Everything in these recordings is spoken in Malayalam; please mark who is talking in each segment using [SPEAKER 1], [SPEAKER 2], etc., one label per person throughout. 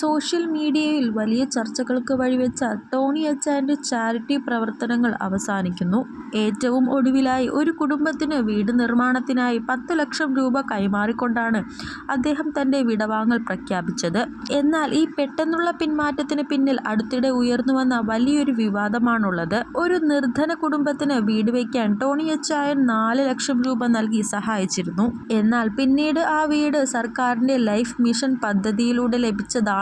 [SPEAKER 1] സോഷ്യൽ മീഡിയയിൽ വലിയ ചർച്ചകൾക്ക് വഴിവെച്ച ടോണി അച്ചാന്റെ ചാരിറ്റി പ്രവർത്തനങ്ങൾ അവസാനിക്കുന്നു. ഏറ്റവും ഒടുവിലായി ഒരു കുടുംബത്തിന് വീട് നിർമ്മാണത്തിനായി പത്ത് ലക്ഷം രൂപ കൈമാറിക്കൊണ്ടാണ് അദ്ദേഹം തന്റെ വിടവാങ്ങൽ പ്രഖ്യാപിച്ചത്. എന്നാൽ ഈ പെട്ടെന്നുള്ള പിന്മാറ്റത്തിന് പിന്നിൽ അടുത്തിടെ ഉയർന്നുവന്ന വലിയൊരു വിവാദമാണുള്ളത്. ഒരു നിർധന കുടുംബത്തിന് വീട് വയ്ക്കാൻ ടോണി അച്ചായൻ നാല് ലക്ഷം രൂപ നൽകി സഹായിച്ചിരുന്നു. എന്നാൽ പിന്നീട് ആ വീട് സർക്കാരിന്റെ ലൈഫ് മിഷൻ പദ്ധതിയിലൂടെ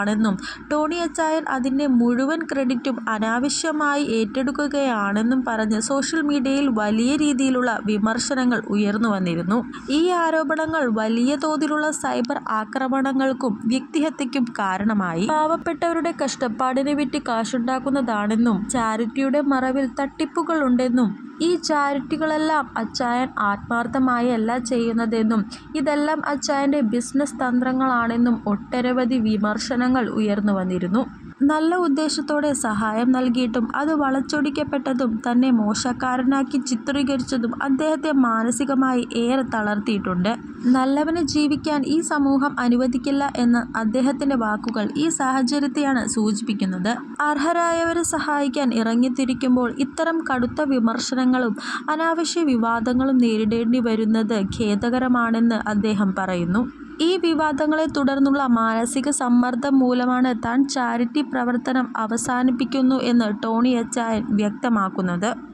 [SPEAKER 1] ലഭിച്ചതാണെന്നും ടോണിയച്ചായൻ അതിന്റെ മുഴുവൻ ക്രെഡിറ്റും അനാവശ്യമായി ഏറ്റെടുക്കുകയാണെന്നും പറഞ്ഞ് സോഷ്യൽ മീഡിയയിൽ വലിയ രീതിയിലുള്ള വിമർശനങ്ങൾ ഉയർന്നു വന്നിരുന്നു ഈ ആരോപണങ്ങൾ വലിയ തോതിലുള്ള സൈബർ ആക്രമണങ്ങൾക്കും വ്യക്തിഹത്യക്കും കാരണമായി. പാവപ്പെട്ടവരുടെ കഷ്ടപ്പാടിനെ വിറ്റ് കാശുണ്ടാക്കുന്നതാണെന്നും ചാരിറ്റിയുടെ മറവിൽ തട്ടിപ്പുകളുണ്ടെന്നും ഈ ചാരിറ്റികളെല്ലാം അച്ചായൻ ആത്മാർത്ഥമായല്ല ചെയ്യുന്നതെന്നും ഇതെല്ലാം അച്ചായന്റെ ബിസിനസ് തന്ത്രങ്ങളാണെന്നും ഒട്ടനവധി വിമർശനങ്ങൾ ഉയർന്നുവന്നിരുന്നു. നല്ല ഉദ്ദേശത്തോടെ സഹായം നൽകിയിട്ടും അത് വളച്ചൊടിക്കപ്പെട്ടതും തന്നെ മോശക്കാരനാക്കി ചിത്രീകരിച്ചതും അദ്ദേഹത്തെ മാനസികമായി ഏറെ തളർത്തിയിട്ടുണ്ട്. നല്ലവന് ജീവിക്കാൻ ഈ സമൂഹം അനുവദിക്കില്ല എന്ന അദ്ദേഹത്തിന്റെ വാക്കുകൾ ഈ സാഹചര്യത്തെയാണ് സൂചിപ്പിക്കുന്നത്. അർഹരായവരെ സഹായിക്കാൻ ഇറങ്ങിത്തിരിക്കുമ്പോൾ ഇത്തരം കടുത്ത വിമർശനങ്ങളും അനാവശ്യ വിവാദങ്ങളും നേരിടേണ്ടി വരുന്നത് ഖേദകരമാണെന്ന് അദ്ദേഹം പറയുന്നു. ഈ വിവാദങ്ങളെ തുടർന്നുള്ള മാനസിക സമ്മർദ്ദം മൂലമാണ് താൻ ചാരിറ്റി പ്രവർത്തനം അവസാനിപ്പിക്കുന്നു എന്ന് ടോണി എച്ചായൻ വ്യക്തമാക്കുന്നത്.